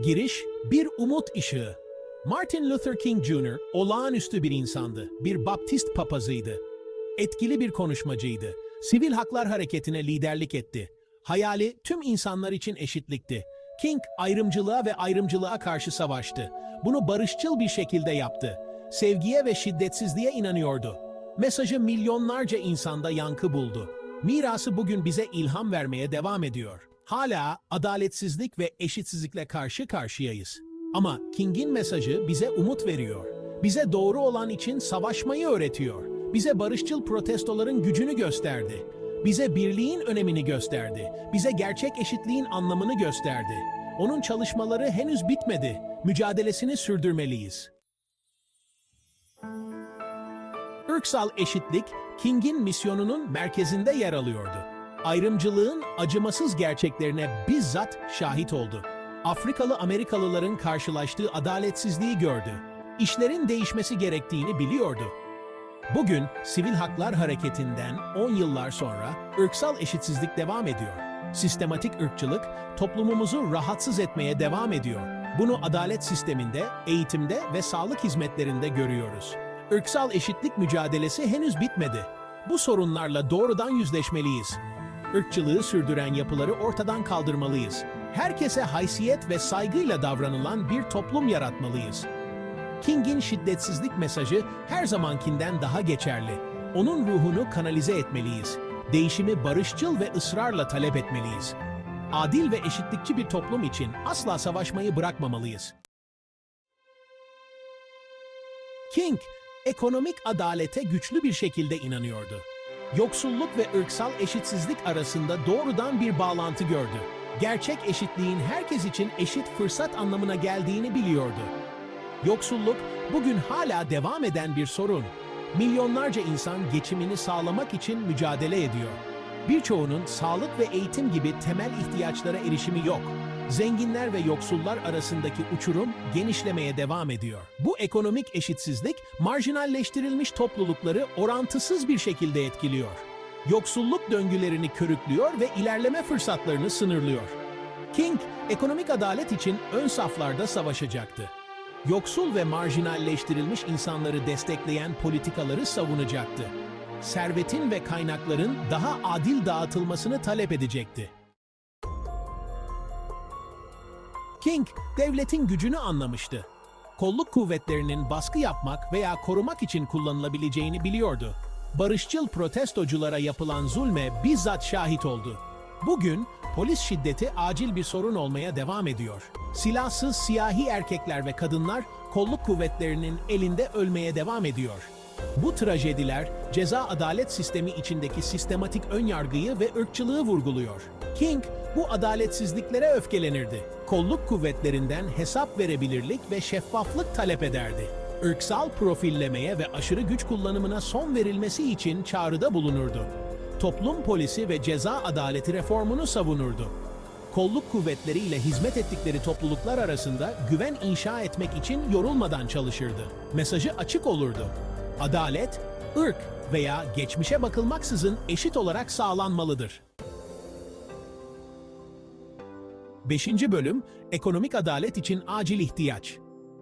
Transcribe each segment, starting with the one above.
Giriş, bir umut ışığı. Martin Luther King Jr. olağanüstü bir insandı. Bir Baptist papazıydı. Etkili bir konuşmacıydı. Sivil haklar hareketine liderlik etti. Hayali tüm insanlar için eşitlikti. King ayrımcılığa ve ayrımcılığa karşı savaştı. Bunu barışçıl bir şekilde yaptı. Sevgiye ve şiddetsizliğe inanıyordu. Mesajı milyonlarca insanda yankı buldu. Mirası bugün bize ilham vermeye devam ediyor. Hala adaletsizlik ve eşitsizlikle karşı karşıyayız. Ama King'in mesajı bize umut veriyor. Bize doğru olan için savaşmayı öğretiyor. Bize barışçıl protestoların gücünü gösterdi. Bize birliğin önemini gösterdi. Bize gerçek eşitliğin anlamını gösterdi. Onun çalışmaları henüz bitmedi. Mücadelesini sürdürmeliyiz. Irksal eşitlik, King'in misyonunun merkezinde yer alıyordu. Ayrımcılığın acımasız gerçeklerine bizzat şahit oldu. Afrikalı Amerikalıların karşılaştığı adaletsizliği gördü. İşlerin değişmesi gerektiğini biliyordu. Bugün Sivil Haklar Hareketi'nden 10 yıllar sonra ırksal eşitsizlik devam ediyor. Sistematik ırkçılık toplumumuzu rahatsız etmeye devam ediyor. Bunu adalet sisteminde, eğitimde ve sağlık hizmetlerinde görüyoruz. Irksal eşitlik mücadelesi henüz bitmedi. Bu sorunlarla doğrudan yüzleşmeliyiz. Irkçılığı sürdüren yapıları ortadan kaldırmalıyız. Herkese haysiyet ve saygıyla davranılan bir toplum yaratmalıyız. King'in şiddetsizlik mesajı her zamankinden daha geçerli. Onun ruhunu kanalize etmeliyiz. Değişimi barışçıl ve ısrarla talep etmeliyiz. Adil ve eşitlikçi bir toplum için asla savaşmayı bırakmamalıyız. King, ekonomik adalete güçlü bir şekilde inanıyordu. Yoksulluk ve ırksal eşitsizlik arasında doğrudan bir bağlantı gördü. Gerçek eşitliğin herkes için eşit fırsat anlamına geldiğini biliyordu. Yoksulluk bugün hala devam eden bir sorun. Milyonlarca insan geçimini sağlamak için mücadele ediyor. Birçoğunun sağlık ve eğitim gibi temel ihtiyaçlara erişimi yok. Zenginler ve yoksullar arasındaki uçurum genişlemeye devam ediyor. Bu ekonomik eşitsizlik marjinalleştirilmiş toplulukları orantısız bir şekilde etkiliyor. Yoksulluk döngülerini körüklüyor ve ilerleme fırsatlarını sınırlıyor. King, ekonomik adalet için ön saflarda savaşacaktı. Yoksul ve marjinalleştirilmiş insanları destekleyen politikaları savunacaktı. Servetin ve kaynakların daha adil dağıtılmasını talep edecekti. King, devletin gücünü anlamıştı. Kolluk kuvvetlerinin baskı yapmak veya korumak için kullanılabileceğini biliyordu. Barışçıl protestoculara yapılan zulme bizzat şahit oldu. Bugün polis şiddeti acil bir sorun olmaya devam ediyor. Silahsız siyahi erkekler ve kadınlar kolluk kuvvetlerinin elinde ölmeye devam ediyor. Bu trajediler ceza adalet sistemi içindeki sistematik önyargıyı ve ırkçılığı vurguluyor. King bu adaletsizliklere öfkelenirdi. Kolluk kuvvetlerinden hesap verebilirlik ve şeffaflık talep ederdi. Irksal profillemeye ve aşırı güç kullanımına son verilmesi için çağrıda bulunurdu. Toplum polisi ve ceza adaleti reformunu savunurdu. Kolluk kuvvetleriyle hizmet ettikleri topluluklar arasında güven inşa etmek için yorulmadan çalışırdı. Mesajı açık olurdu. Adalet, ırk veya geçmişe bakılmaksızın eşit olarak sağlanmalıdır. 5. bölüm Ekonomik adalet için acil ihtiyaç.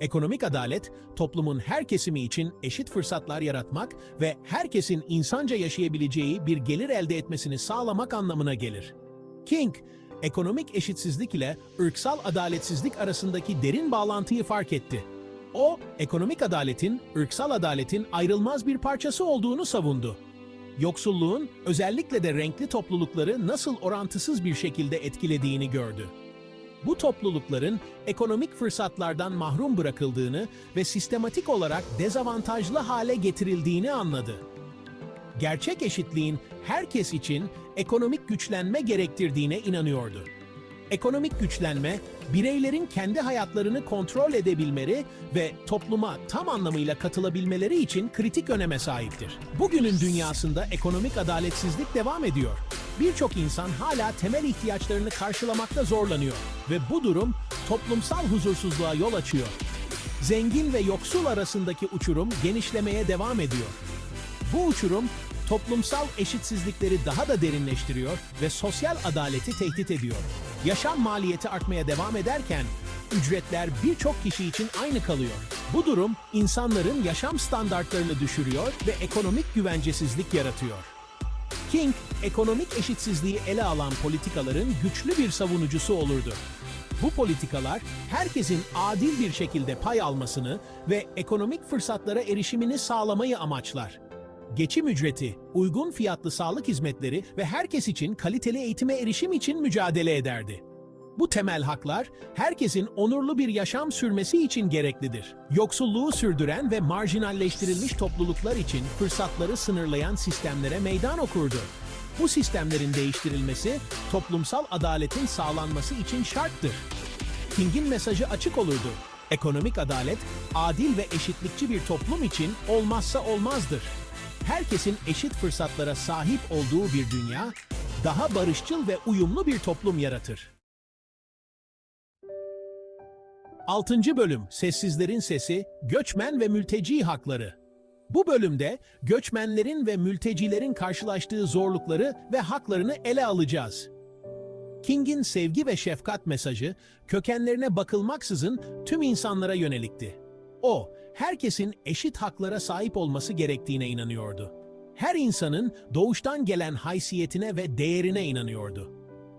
Ekonomik adalet, toplumun her kesimi için eşit fırsatlar yaratmak ve herkesin insanca yaşayabileceği bir gelir elde etmesini sağlamak anlamına gelir. King, ekonomik eşitsizlik ile ırksal adaletsizlik arasındaki derin bağlantıyı fark etti. O, ekonomik adaletin, ırksal adaletin ayrılmaz bir parçası olduğunu savundu. Yoksulluğun, özellikle de renkli toplulukları nasıl orantısız bir şekilde etkilediğini gördü. Bu toplulukların ekonomik fırsatlardan mahrum bırakıldığını ve sistematik olarak dezavantajlı hale getirildiğini anladı. Gerçek eşitliğin herkes için ekonomik güçlenme gerektirdiğine inanıyordu. Ekonomik güçlenme, bireylerin kendi hayatlarını kontrol edebilmeleri ve topluma tam anlamıyla katılabilmeleri için kritik öneme sahiptir. Bugünün dünyasında ekonomik adaletsizlik devam ediyor. Birçok insan hala temel ihtiyaçlarını karşılamakta zorlanıyor ve bu durum toplumsal huzursuzluğa yol açıyor. Zengin ve yoksul arasındaki uçurum genişlemeye devam ediyor. Bu uçurum toplumsal eşitsizlikleri daha da derinleştiriyor ve sosyal adaleti tehdit ediyor. Yaşam maliyeti artmaya devam ederken ücretler birçok kişi için aynı kalıyor. Bu durum insanların yaşam standartlarını düşürüyor ve ekonomik güvencesizlik yaratıyor. King, ekonomik eşitsizliği ele alan politikaların güçlü bir savunucusu olurdu. Bu politikalar herkesin adil bir şekilde pay almasını ve ekonomik fırsatlara erişimini sağlamayı amaçlar. Geçim ücreti, uygun fiyatlı sağlık hizmetleri ve herkes için kaliteli eğitime erişim için mücadele ederdi. Bu temel haklar herkesin onurlu bir yaşam sürmesi için gereklidir. Yoksulluğu sürdüren ve marjinalleştirilmiş topluluklar için fırsatları sınırlayan sistemlere meydan okurdu. Bu sistemlerin değiştirilmesi toplumsal adaletin sağlanması için şarttır. King'in mesajı açık olurdu. Ekonomik adalet, adil ve eşitlikçi bir toplum için olmazsa olmazdır. Herkesin eşit fırsatlara sahip olduğu bir dünya, daha barışçıl ve uyumlu bir toplum yaratır. 6. Bölüm Sessizlerin Sesi, Göçmen ve Mülteci Hakları. Bu bölümde göçmenlerin ve mültecilerin karşılaştığı zorlukları ve haklarını ele alacağız. King'in sevgi ve şefkat mesajı kökenlerine bakılmaksızın tüm insanlara yönelikti. O, herkesin eşit haklara sahip olması gerektiğine inanıyordu. Her insanın doğuştan gelen haysiyetine ve değerine inanıyordu.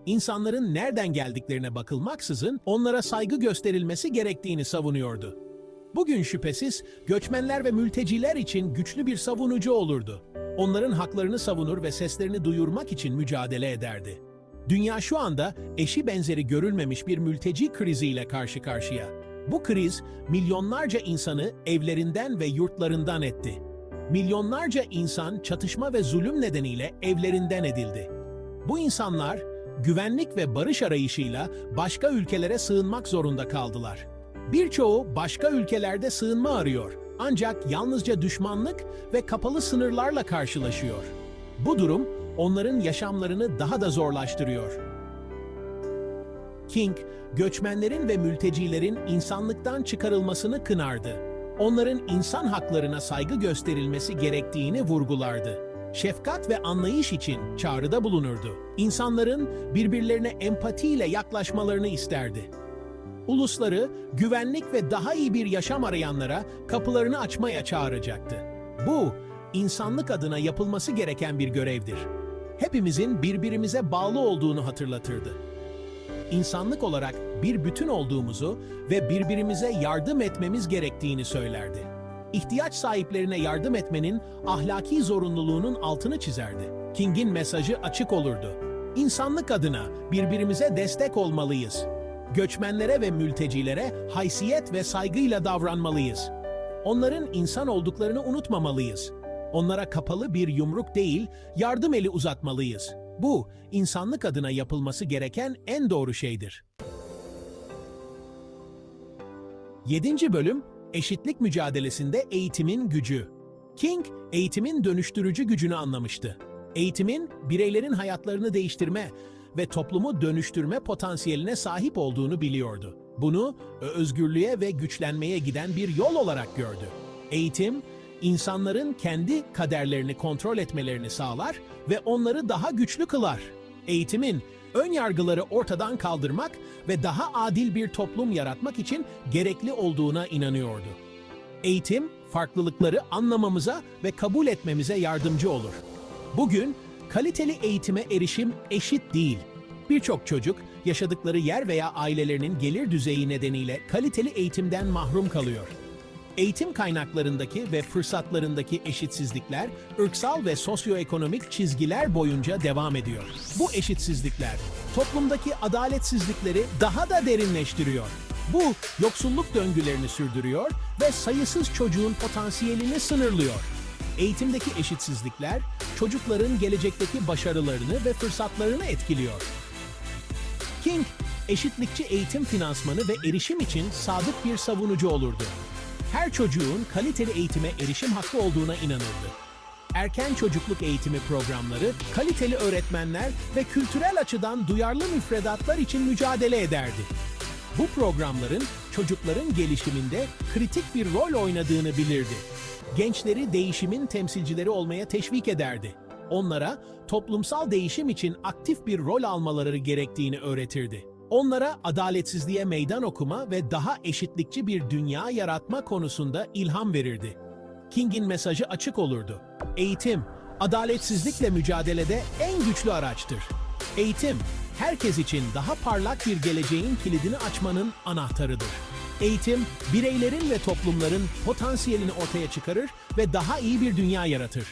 İnsanların nereden geldiklerine bakılmaksızın onlara saygı gösterilmesi gerektiğini savunuyordu. Bugün şüphesiz göçmenler ve mülteciler için güçlü bir savunucu olurdu. Onların haklarını savunur ve seslerini duyurmak için mücadele ederdi. Dünya şu anda eşi benzeri görülmemiş bir mülteci kriziyle karşı karşıya. Bu kriz milyonlarca insanı evlerinden ve yurtlarından etti. Milyonlarca insan çatışma ve zulüm nedeniyle evlerinden edildi. Bu insanlar güvenlik ve barış arayışıyla başka ülkelere sığınmak zorunda kaldılar. Birçoğu başka ülkelerde sığınma arıyor ancak yalnızca düşmanlık ve kapalı sınırlarla karşılaşıyor. Bu durum onların yaşamlarını daha da zorlaştırıyor. King, göçmenlerin ve mültecilerin insanlıktan çıkarılmasını kınardı. Onların insan haklarına saygı gösterilmesi gerektiğini vurgulardı. Şefkat ve anlayış için çağrıda bulunurdu. İnsanların birbirlerine empatiyle yaklaşmalarını isterdi. Ulusları güvenlik ve daha iyi bir yaşam arayanlara kapılarını açmaya çağıracaktı. Bu, insanlık adına yapılması gereken bir görevdir. Hepimizin birbirimize bağlı olduğunu hatırlatırdı. İnsanlık olarak bir bütün olduğumuzu ve birbirimize yardım etmemiz gerektiğini söylerdi. İhtiyaç sahiplerine yardım etmenin ahlaki zorunluluğunun altını çizerdi. King'in mesajı açık olurdu. İnsanlık adına birbirimize destek olmalıyız. Göçmenlere ve mültecilere haysiyet ve saygıyla davranmalıyız. Onların insan olduklarını unutmamalıyız. Onlara kapalı bir yumruk değil, yardım eli uzatmalıyız. Bu, insanlık adına yapılması gereken en doğru şeydir. 7. Bölüm Eşitlik mücadelesinde eğitimin gücü. King, eğitimin dönüştürücü gücünü anlamıştı. Eğitimin bireylerin hayatlarını değiştirme ve toplumu dönüştürme potansiyeline sahip olduğunu biliyordu. Bunu özgürlüğe ve güçlenmeye giden bir yol olarak gördü. Eğitim, insanların kendi kaderlerini kontrol etmelerini sağlar ve onları daha güçlü kılar. Eğitimin ön yargıları ortadan kaldırmak ve daha adil bir toplum yaratmak için gerekli olduğuna inanıyordu. Eğitim, farklılıkları anlamamıza ve kabul etmemize yardımcı olur. Bugün kaliteli eğitime erişim eşit değil. Birçok çocuk yaşadıkları yer veya ailelerinin gelir düzeyi nedeniyle kaliteli eğitimden mahrum kalıyor. Eğitim kaynaklarındaki ve fırsatlarındaki eşitsizlikler, ırksal ve sosyoekonomik çizgiler boyunca devam ediyor. Bu eşitsizlikler toplumdaki adaletsizlikleri daha da derinleştiriyor. Bu yoksulluk döngülerini sürdürüyor ve sayısız çocuğun potansiyelini sınırlıyor. Eğitimdeki eşitsizlikler çocukların gelecekteki başarılarını ve fırsatlarını etkiliyor. King, eşitlikçi eğitim finansmanı ve erişim için sadık bir savunucu olurdu. Her çocuğun kaliteli eğitime erişim hakkı olduğuna inanırdı. Erken çocukluk eğitimi programları, kaliteli öğretmenler ve kültürel açıdan duyarlı müfredatlar için mücadele ederdi. Bu programların çocukların gelişiminde kritik bir rol oynadığını bilirdi. Gençleri değişimin temsilcileri olmaya teşvik ederdi. Onlara toplumsal değişim için aktif bir rol almaları gerektiğini öğretirdi. Onlara adaletsizliğe meydan okuma ve daha eşitlikçi bir dünya yaratma konusunda ilham verirdi. King'in mesajı açık olurdu. Eğitim, adaletsizlikle mücadelede en güçlü araçtır. Eğitim, herkes için daha parlak bir geleceğin kilidini açmanın anahtarıdır. Eğitim, bireylerin ve toplumların potansiyelini ortaya çıkarır ve daha iyi bir dünya yaratır.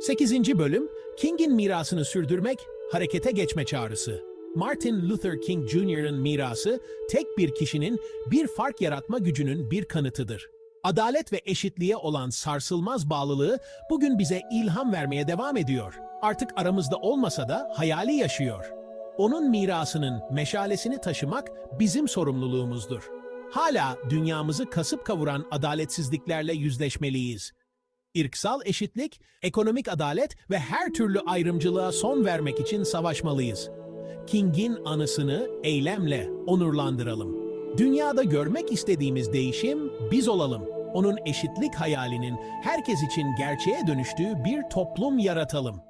8. Bölüm, King'in mirasını sürdürmek, harekete geçme çağrısı. Martin Luther King Jr.'ın mirası, tek bir kişinin bir fark yaratma gücünün bir kanıtıdır. Adalet ve eşitliğe olan sarsılmaz bağlılığı bugün bize ilham vermeye devam ediyor. Artık aramızda olmasa da hayali yaşıyor. Onun mirasının meşalesini taşımak bizim sorumluluğumuzdur. Hala dünyamızı kasıp kavuran adaletsizliklerle yüzleşmeliyiz. İrksal eşitlik, ekonomik adalet ve her türlü ayrımcılığa son vermek için savaşmalıyız. King'in anısını eylemle onurlandıralım. Dünyada görmek istediğimiz değişim biz olalım. Onun eşitlik hayalinin herkes için gerçeğe dönüştüğü bir toplum yaratalım.